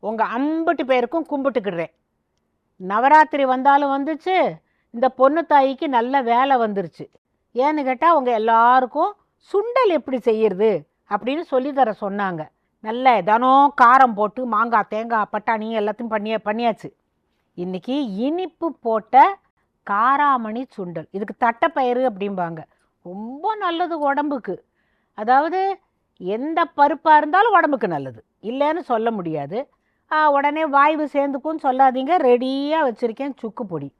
உங்கள் அம்பட்டு பேருக்கும் கும்பிட்டுக்கிடுறேன். நவராத்திரி வந்தாலும் வந்துச்சு இந்த பொண்ணு தாய்க்கு நல்ல வேலை வந்துருச்சு. ஏன்னு கேட்டால் அவங்க எல்லாருக்கும் சுண்டல் எப்படி செய்யறது அப்படின்னு சொல்லித்தர தர சொன்னாங்க. நல்ல தினம் காரம் போட்டு மாங்காய் தேங்காய் பட்டாணி எல்லாத்தையும் பண்ணிய பண்ணியாச்சு. இன்றைக்கி இனிப்பு போட்ட காராமணி சுண்டல். இதுக்கு தட்டைப்பயிறு அப்படிம்பாங்க. ரொம்ப நல்லது உடம்புக்கு. அதாவது எந்த பருப்பாக இருந்தாலும் உடம்புக்கு நல்லது. இல்லைன்னு சொல்ல முடியாது. உடனே வாய்வு சேர்ந்துக்கும்னு சொல்லாதீங்க. ரெடியாக வச்சுருக்கேன் சுக்கு பொடி.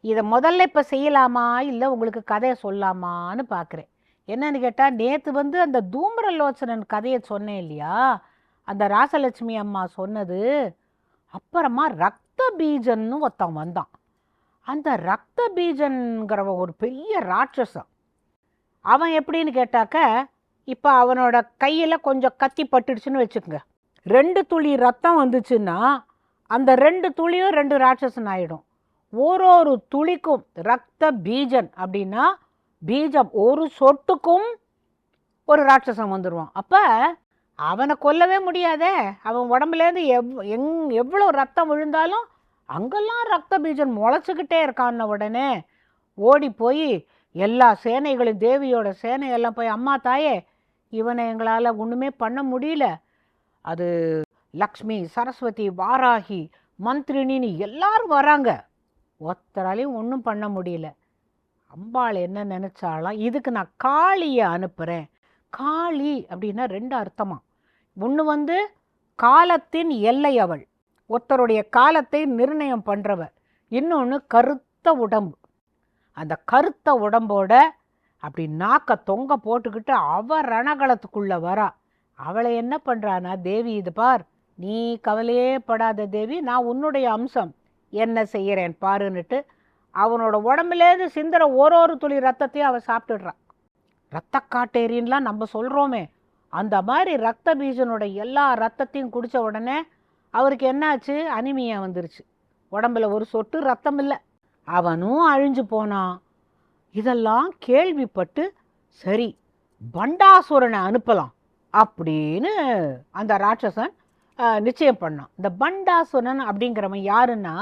இதை முதல்ல இப்போ செய்யலாமா? இல்லை உங்களுக்கு கதையை சொல்லலாமான்னு பார்க்குறேன் என்னன்னு கேட்டால் நேற்று வந்து அந்த தூம்ரலோச்சனன் கதையை சொன்னேன் இல்லையா? அந்த ராசலட்சுமி அம்மா சொன்னது அப்புறமா ரத்த பீஜன்னு ஒருத்தன் வந்தான். அந்த ரத்த பீஜன்கிறவன் ஒரு பெரிய ராட்சசன். அவன் எப்படின்னு கேட்டாக்க இப்போ அவனோட கையில் கொஞ்சம் கத்தி பட்டுடுச்சுன்னு வச்சுக்கோங்க. ரெண்டு துளி ரத்தம் வந்துச்சுன்னா அந்த ரெண்டு துளியும் ரெண்டு ராட்சசன் ஆகிடும் ஒரு ஒரு துளிக்கும் ரத்த பீஜன் அப்படின்னா பீஜம் ஒரு சொட்டுக்கும் ஒரு ராட்சசம் வந்துடுவான் அப்போ அவனை கொல்லவே முடியாதே. அவன் உடம்புலேருந்து எவ் எங் எவ்வளோ ரத்தம் விழுந்தாலும் அங்கெல்லாம் ரத்த பீஜன் முளைச்சிக்கிட்டே இருக்கான்ன உடனே ஓடி போய் எல்லா சேனைகளும் தேவியோட சேனையெல்லாம் போய் அம்மா தாயே இவனை எங்களால் ஒன்றுமே பண்ண முடியல. அது லக்ஷ்மி சரஸ்வதி வாராகி மந்திரினின்னு எல்லாரும் வராங்க. ஒருத்தராலையும் ஒன்றும் பண்ண முடியல. அம்பாள் என்ன நினச்சாலாம் இதுக்கு நான் காளியை அனுப்புகிறேன் காளி அப்படின்னா ரெண்டு அர்த்தமாக ஒன்று வந்து காலத்தின் எல்லை அவள். ஒருத்தருடைய காலத்தை நிர்ணயம் பண்ணுறவ இன்னொன்று கருத்த உடம்பு. அந்த கருத்த உடம்போட அப்படி நாக்க தொங்க போட்டுக்கிட்டு அவ ரணகலத்துக்குள்ளே வரா. அவளை என்ன பண்ணுறானா தேவி இது பார் நீ கவலையே படாத தேவி நான் உன்னுடைய அம்சம். என்ன செய்கிறேன் பாருன்னுட்டு அவனோட உடம்புலேருந்து சிந்துற ஒரு ஒரு துளி ரத்தத்தையும் அவள் சாப்பிட்டுடுறான் ரத்த காட்டேரின்லாம் நம்ம சொல்கிறோமே அந்த மாதிரி ரத்த பீஜனோட எல்லா ரத்தத்தையும் குடித்த உடனே அவருக்கு என்னாச்சு? அனிமியா வந்துருச்சு. உடம்புல ஒரு சொட்டு ரத்தம் இல்லை. அவனும் அழிஞ்சு போனான். இதெல்லாம் கேள்விப்பட்டு சரி பண்டாசுரனை அனுப்பலாம். அப்படின்னு அந்த ராட்சசன் நிச்சயம் பண்ணான். இந்த பண்டாசுரன் அப்படிங்கிறவன் யாருன்னா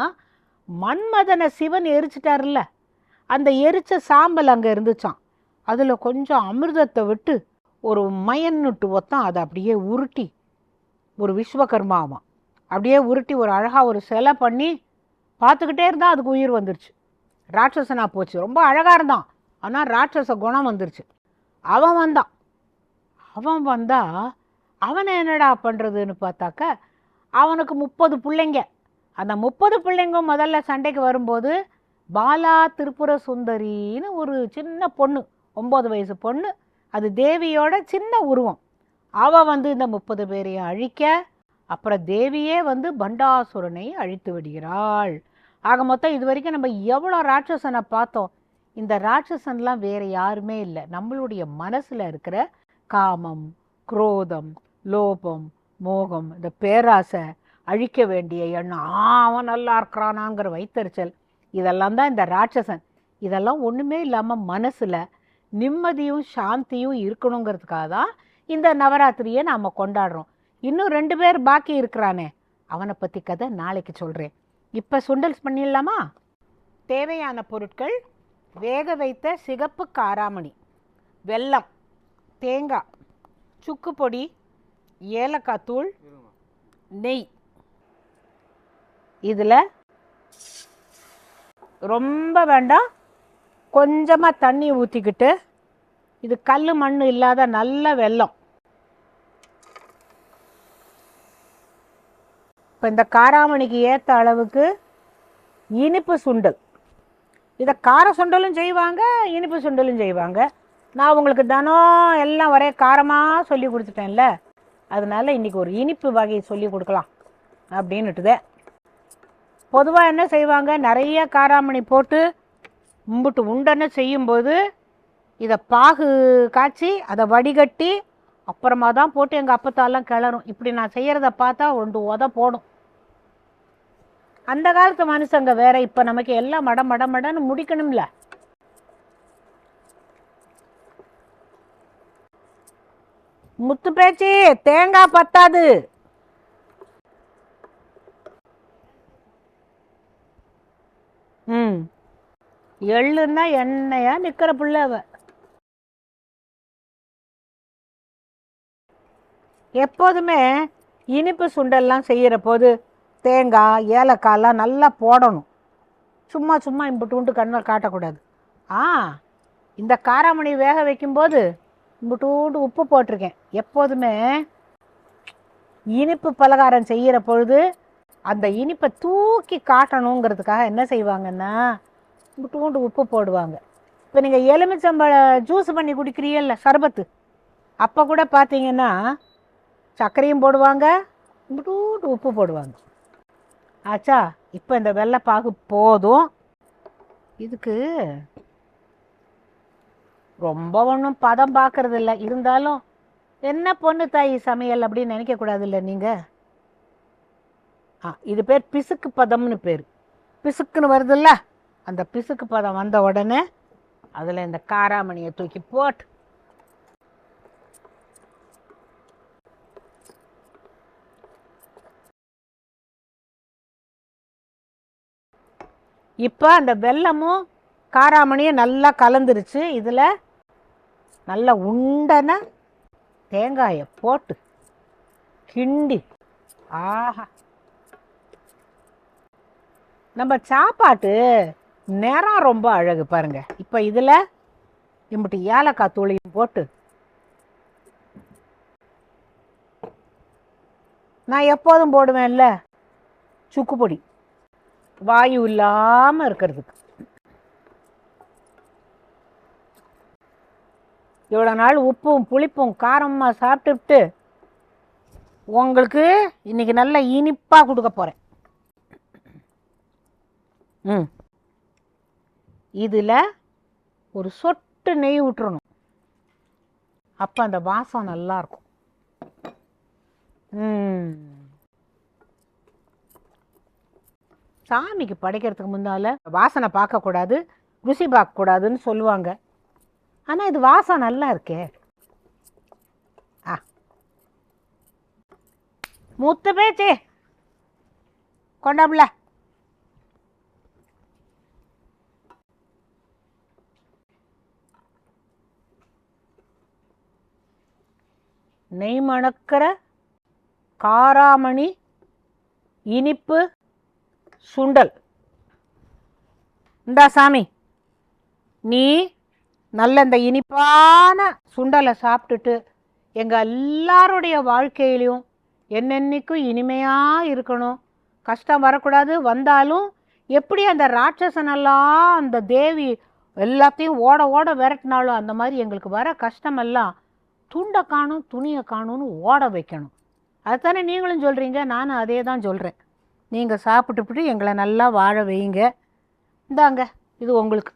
மன்மதனை சிவன் எரிச்சிட்டாருல்ல. அந்த எரிச்ச சாம்பல் அங்கே இருந்துச்சான் அதில் கொஞ்சம் அமிர்தத்தை விட்டு ஒரு மயன்னுட்டு ஒத்தான் அதை அப்படியே உருட்டி ஒரு விஸ்வகர்மாவான் அப்படியே உருட்டி ஒரு அழகாக ஒரு சிலை பண்ணி பார்த்துக்கிட்டே இருந்தால் அதுக்கு உயிர் வந்துருச்சு. ராட்சசனாக போச்சு. ரொம்ப அழகாக இருந்தான். ஆனால் ராட்சச குணம் வந்துருச்சு. அவன் வந்தான். அவன் வந்தா அவனை என்னடா பண்ணுறதுன்னு பார்த்தாக்க அவனுக்கு முப்பது பிள்ளைங்க. அந்த முப்பது பிள்ளைங்க முதல்ல சண்டைக்கு வரும்போது பாலா திருப்புர சுந்தரின்னு ஒரு சின்ன பொண்ணு ஒம்பது வயசு பொண்ணு அது தேவியோட சின்ன உருவம். அவள் வந்து இந்த முப்பது பேரையும் அழிக்க அப்புறம் தேவியே வந்து பண்டாசுரனை அழித்து விடுகிறாள். ஆக மொத்தம் இது வரைக்கும் நம்ம எவ்வளோ ராட்சசனை பார்த்தோம். இந்த ராட்சசன்லாம் வேறு யாருமே இல்லை. நம்மளுடைய மனசில் இருக்கிற காமம் குரோதம் லோபம் மோகம் இந்த பேராசை அழிக்க வேண்டிய எண்ணம். ஆ, அவன் நல்லா இருக்கிறானாங்கிற வைத்தறிச்சல். இதெல்லாம் தான் இந்த ராட்சசன். இதெல்லாம் ஒன்றுமே இல்லாமல் மனசில் நிம்மதியும் சாந்தியும் இருக்கணுங்கிறதுக்காக தான் இந்த நவராத்திரியை நாம் கொண்டாடுறோம். இன்னும் ரெண்டு பேர் பாக்கி இருக்கிறானே. அவனை பற்றி கதை நாளைக்கு சொல்கிறேன் இப்போ சுண்டல்ஸ் பண்ணிடலாமா? தேவையான பொருட்கள் வேக வைத்த சிகப்பு காராமணி வெல்லம் தேங்காய் சுக்கு பொடி ஏலக்காய் தூள் நெய். இதில் ரொம்ப வேண்டாம் கொஞ்சமாக தண்ணி ஊற்றிக்கிட்டு இது கல் மண் இல்லாத நல்ல வெல்லம். இப்போ இந்த காராமணிக்கு ஏற்ற அளவுக்கு இனிப்பு சுண்டல். இதை கார சுண்டலும் செய்வாங்க இனிப்பு சுண்டலும் செய்வாங்க. நான் உங்களுக்கு தினம் எல்லாம் ஒரே காரமாக சொல்லி கொடுத்துட்டேன்ல. அதனால இன்றைக்கி ஒரு இனிப்பு வகை சொல்லி கொடுக்கலாம் அப்படின்னுட்டுதே. பொதுவாக என்ன செய்வாங்க? நிறைய காராமணி போட்டு கும்பிட்டு உண்டன்னு செய்யும்போது இதை பாகு காய்ச்சி அதை வடிகட்டி அப்புறமா தான் போட்டு எங்கள் அப்பத்தாலாம் கிளறும். இப்படி நான் செய்கிறத பார்த்தா ரெண்டு உத போடும். அந்த காலத்து மனுஷங்க வேற இப்போ நமக்கு எல்லாம் மட மட மடன்னு முடிக்கணும்ல. முத்து பேச்சு தேங்காய் பத்தாது. ம். எள்ளுன்னா எண்ணெயா நிற்கிற பிள்ளை எப்போதுமே இனிப்பு சுண்டெல்லாம் செய்கிற போது தேங்காய் ஏலக்காயெல்லாம் நல்லா போடணும். சும்மா சும்மா இம்புட்டு உண்டு கண்ணை காட்டக்கூடாது. ஆ இந்த காராமணி வேக வைக்கும்போது இம்புட்டு உப்பு போட்டிருக்கேன். எப்போதுமே இனிப்பு பலகாரம் செய்கிற பொழுது அந்த இனிப்பை தூக்கி காட்டணுங்கிறதுக்காக என்ன செய்வாங்கன்னா இம்புட்டு உப்பு போடுவாங்க. இப்போ நீங்கள் எலுமிச்சம்பழ ஜூஸ் பண்ணி குடிக்கிறீல்ல சர்பத்து. அப்போ கூட பார்த்தீங்கன்னா சர்க்கரையும் போடுவாங்க இம்புட்டு உப்பு போடுவாங்க. ஆச்சா இப்போ இந்த வெள்ளைப்பாகு போதும். இதுக்கு ரொம்ப ஒன்றும் பதம் பார்க்கறது இல்லை இருந்தாலும் என்ன பொண்ணு தாய் சமையல்? அப்படின்னு நினைக்கக்கூடாது இல்லை நீங்கள் ஆ இது பேர் பிசுக்கு பதம்னு பேர். பிசுக்குன்னு வருதுல்ல? அந்த பிசுக்கு பதம் வந்த உடனே அதில் இந்த காராமணியை தூக்கி போட்டு. இப்போ அந்த வெல்லமும் காராமணியும் நல்லா கலந்துருச்சு. இதில் நல்லா உண்டன தேங்காயை போட்டு கிண்டி. ஆஹா. நம்ம சாப்பாட்டு நிறம் ரொம்ப அழகு பாருங்க. இப்போ இதில் இம்பிட்டு ஏலக்காய் தூளையும் போட்டு. நான் எப்போதும் போடுவேன்ல? சுக்கு பொடி. வாயு இல்லாமல் இருக்கிறதுக்கு. இவ்வளோ நாள் உப்பும் புளிப்பும் காரமாக சாப்பிட்டுட்டு உங்களுக்கு இன்னைக்கு நல்ல இனிப்பாக கொடுக்க போகிறேன் ம். இதில் ஒரு சொட்டு நெய் விட்டுறணும் அப்போ அந்த வாசம் நல்லா இருக்கும். ம். சாமிக்கு படைக்கிறதுக்கு முன்னால் வாசனை பார்க்கக்கூடாது ருசி பார்க்கக்கூடாதுன்னு சொல்லுவாங்க. ஆனால் இது வாசம் நல்லா இருக்கே. ஆ. மூத்த பேச்சே. கொண்டாப்புல. நெய் மணக்கிற காராமணி இனிப்பு சுண்டல். இந்தா சாமி. நீ நல்ல இந்த இனிப்பான சுண்டலை சாப்பிட்டுட்டு எங்கள் எல்லாருடைய வாழ்க்கையிலையும் என்னென்னைக்கும் இனிமையாக இருக்கணும். கஷ்டம் வரக்கூடாது. வந்தாலும் எப்படி அந்த ராட்சசனெல்லாம் அந்த தேவி எல்லாத்தையும் ஓட ஓட விரட்டினாலும் அந்த மாதிரி எங்களுக்கு வர கஷ்டமெல்லாம் துண்டை காணும் துணியை காணும்னு ஓட வைக்கணும். அதுதானே நீங்களும் சொல்கிறீங்க நானும் அதே தான் சொல்கிறேன் நீங்கள் சாப்பிட்டுப்பிட்டு எங்களை நல்லா வாழ வைங்க இந்தாங்க இது உங்களுக்கு.